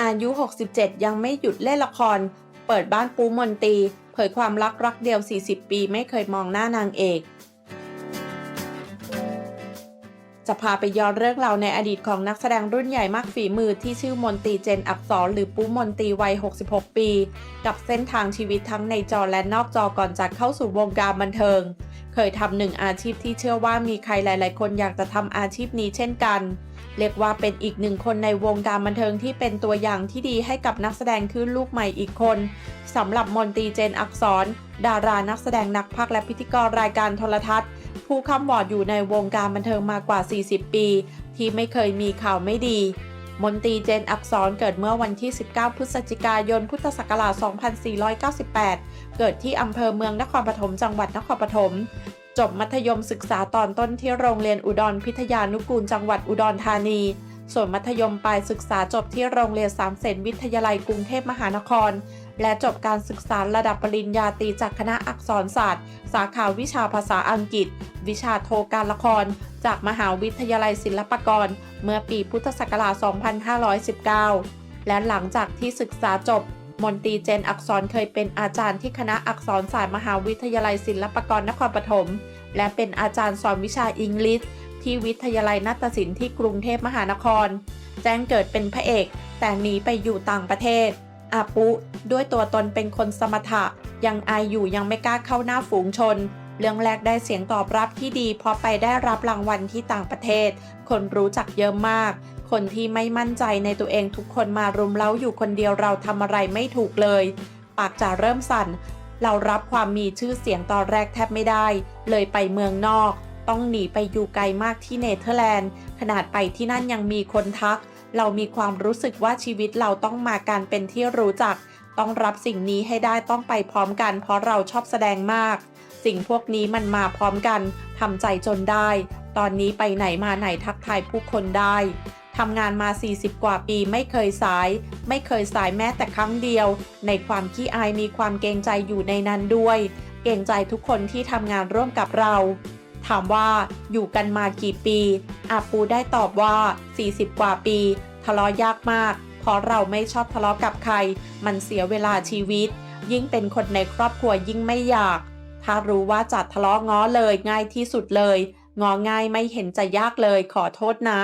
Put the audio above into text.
อายุ 67 ยังไม่หยุดเล่นละคร เปิดบ้านปูมนตี เผยความรักรักเดียว 40 ปีไม่เคยมองหน้านางเอก จะพาไปย้อนเรื่องราวในอดีตของนักแสดงรุ่นใหญ่มากฝีมือที่ชื่อมนตีเจนอักษรหรือปูมนตีวัย 66 ปี กับเส้นทางชีวิตทั้งในจอและนอกจอก่อนจะเข้าสู่วงการบันเทิง เคยทำหนึ่งอาชีพที่เชื่อว่ามีใครหลาย ๆ คนอยากจะทำอาชีพนี้เช่นกัน เรียกว่าเป็นอีกหนึ่งคนในวงการบันเทิงที่เป็นตัวอย่างที่ดีให้กับนักแสดงขึ้นลูกใหม่อีกคนสำหรับมนตรีเจนอักษร ดารานักแสดงนักพากย์และพิธีกรรายการโทรทัศน์ ผู้คำวอดอยู่ในวงการบันเทิงมากว่า 40 ปี ที่ไม่เคยมีข่าวไม่ดี มนตรีเจนอักษรเกิดเมื่อวันที่ 19 พฤศจิกายน พุทธศักราช 2498 เกิดที่อำเภอเมืองนครปฐมจังหวัดนครปฐม จบมัธยมศึกษาตอนต้นที่โรงเรียนอุดรพิทยานุกูลจังหวัดอุดรธานี ส่วนมัธยมปลายศึกษาจบที่โรงเรียนสามเสนวิทยาลัยกรุงเทพมหานคร และจบการศึกษาระดับปริญญาตรีจากคณะอักษรศาสตร์ สาขาวิชาภาษาอังกฤษ วิชาโทการละคร จากมหาวิทยาลัยศิลปากร เมื่อปีพุทธศักราช 2519 และหลังจากที่ศึกษาจบ มนตรีเจนอักษรเคยเป็นอาจารย์ที่คณะอักษรศาสตร์มหาวิทยาลัยศิลปากรนครปฐม และเป็นอาจารย์สอนวิชาอังกฤษที่วิทยาลัยนาฏศิลป์ที่กรุงเทพมหานคร แจ้งเกิดเป็นพระเอก แต่หนีไปอยู่ต่างประเทศ อาปุ ด้วยตัวตนเป็นคนสมถะ ยังอายอยู่ยังไม่กล้าเข้าหน้าฝูงชน เรื่องแรกได้เสียงตอบรับที่ดีเพราะไปได้รับรางวัลที่ต่างประเทศ คนรู้จักเยอะมาก คนที่ไม่มั่นใจในตัวเองทุกคนมารุมเร้าอยู่คนเดียวเราทำอะไรไม่ถูกเลย ปากจะเริ่มสั่น เรารับความมีชื่อเสียงตอนแรกแทบไม่ได้ เลยไปเมืองนอก ต้องหนีไปอยู่ไกลมากที่เนเธอร์แลนด์ ขนาดไปที่นั่นยังมีคนทัก เรามีความรู้สึกว่าชีวิตเราต้องมาการเป็นที่รู้จัก ต้องรับสิ่งนี้ให้ได้ต้องไปพร้อมกัน เพราะเราชอบแสดงมาก สิ่งพวกนี้มันมาพร้อมกันทำใจจนได้ ตอนนี้ไปไหนมาไหนทักทายผู้คนได้ ทำงานมา 40 กว่าปีไม่เคยสาย ไม่เคยสายแม้แต่ครั้งเดียว ในความขี้อายมีความเกรงใจอยู่ในนั้นด้วย เกรงใจทุกคนที่ทำงานร่วมกับเรา ถามว่าอยู่กันมากี่ปีอาปูได้ตอบว่า 40 กว่าปี ทะเลาะยากมาก เพราะเราไม่ชอบทะเลาะกับใคร มันเสียเวลาชีวิต ยิ่งเป็นคนในครอบครัวยิ่งไม่อยาก ถ้ารู้ว่าจัดทะเลาะง้อเลยง่ายที่สุดเลย ง้อง่ายไม่เห็นจะยากเลยขอโทษนะ